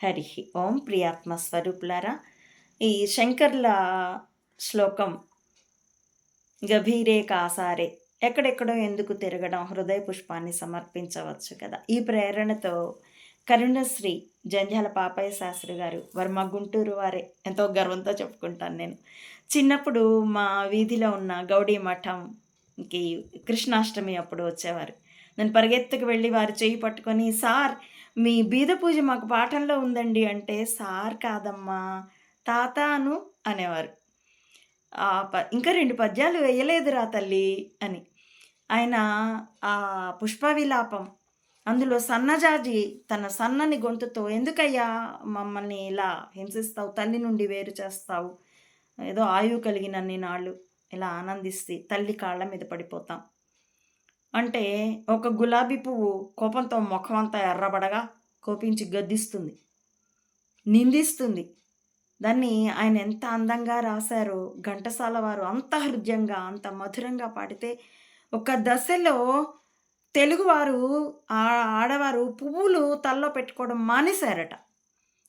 హరి ఓం ప్రియాత్మ స్వరూపులారా. ఈ శంకర్ల శ్లోకం గభీరే కాసారే ఎక్కడెక్కడో ఎందుకు తిరగడం హృదయ పుష్పాన్ని సమర్పించవచ్చు కదా. ఈ ప్రేరణతో కరుణశ్రీ జంజాల పాపయ్య శాస్త్రి గారు వారు మా గుంటూరు వారే. ఎంతో గర్వంతో చెప్పుకుంటాను నేను. చిన్నప్పుడు మా వీధిలో ఉన్న గౌడీ మఠంకి కృష్ణాష్టమి అప్పుడు వచ్చేవారు. నేను పరిగెత్తుకు వెళ్ళి వారు చేయి పట్టుకొని సార్ మీ బీద పూజ మాకు పాఠంలో ఉందండి అంటే సార్ కాదమ్మా తాతాను అనేవారు. ఇంకా రెండు పద్యాలు వేయలేదురా తల్లి అని. ఆయన ఆ పుష్ప విలాపం అందులో సన్నజాజి తన సన్నని గొంతుతో ఎందుకయ్యా మమ్మల్ని ఇలా హింసిస్తావు తల్లి నుండి వేరు చేస్తావు? ఏదో ఆయువు కలిగినన్ని నాళ్ళు ఇలా ఆనందిస్తే తల్లి కాళ్ళ మీద పడిపోతాం. అంటే ఒక గులాబీ పువ్వు కోపంతో ముఖం అంతా ఎర్రబడగా కోపించి గద్దిస్తుంది. నిందిస్తుంది. దాన్ని ఆయన ఎంత అందంగా రాశారో ఘంటసాల వారు అంత హృదయంగా అంత మధురంగా పాడితే ఒక దశలో తెలుగువారు ఆడవారు పువ్వులు తల్లో పెట్టుకోవడం మానేశారట.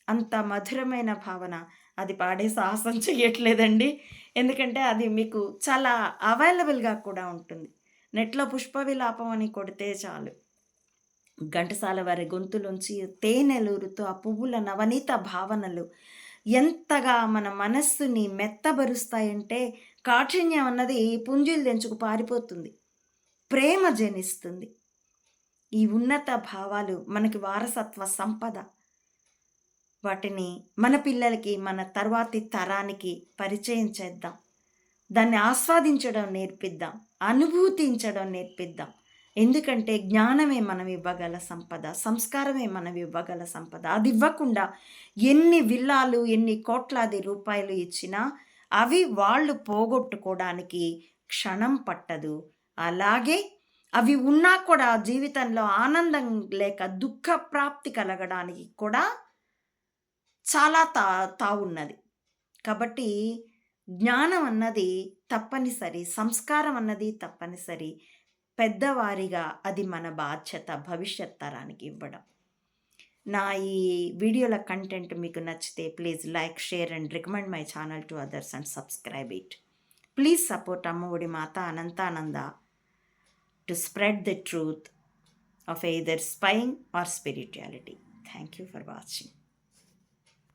అంత మధురమైన భావన. అది పాడే సాహసం చేయట్లేదండి ఎందుకంటే అది మీకు చాలా అవైలబుల్గా కూడా ఉంటుంది. నెట్లో పుష్ప విలాపం అని కొడితే చాలు. ఘంటసాల వారి గొంతులోంచి తేనెలూరుతో ఆ పువ్వుల నవనీత భావనలు ఎంతగా మన మనస్సుని మెత్తబరుస్తాయంటే కాఠిన్యం అన్నది పుంజులు తెంచుకు పారిపోతుంది. ప్రేమ జనిస్తుంది. ఈ ఉన్నత భావాలు మనకి వారసత్వ సంపద. వాటిని మన పిల్లలకి మన తర్వాతి తరానికి పరిచయం చేద్దాం. దాన్ని ఆస్వాదించడం నేర్పిద్దాం అనుభూతించడం నేర్పిద్దాం. ఎందుకంటే జ్ఞానమే మనం ఇవ్వగల సంపద సంస్కారమే మనం ఇవ్వగల సంపద. అది ఇవ్వకుండా ఎన్ని విల్లాలు ఎన్ని కోట్లాది రూపాయలు ఇచ్చినా అవి వాళ్ళు పోగొట్టుకోవడానికి క్షణం పట్టదు. అలాగే అవి ఉన్నా కూడా జీవితంలో ఆనందం లేక దుఃఖ ప్రాప్తి కలగడానికి కూడా చాలా తా తావున్నది. కాబట్టి జ్ఞానం అన్నది తప్పనిసరి సంస్కారం అన్నది తప్పనిసరి పెద్దవారిగా అది మన బాధ్యత భవిష్యత్ తరానికి ఇవ్వడం. నా ఈ వీడియోల కంటెంట్ మీకు నచ్చితే please like share and recommend my channel to others and subscribe it. Please support Amma Odi Matha Anantananda to spread the truth of either spying or spirituality thank you for watching.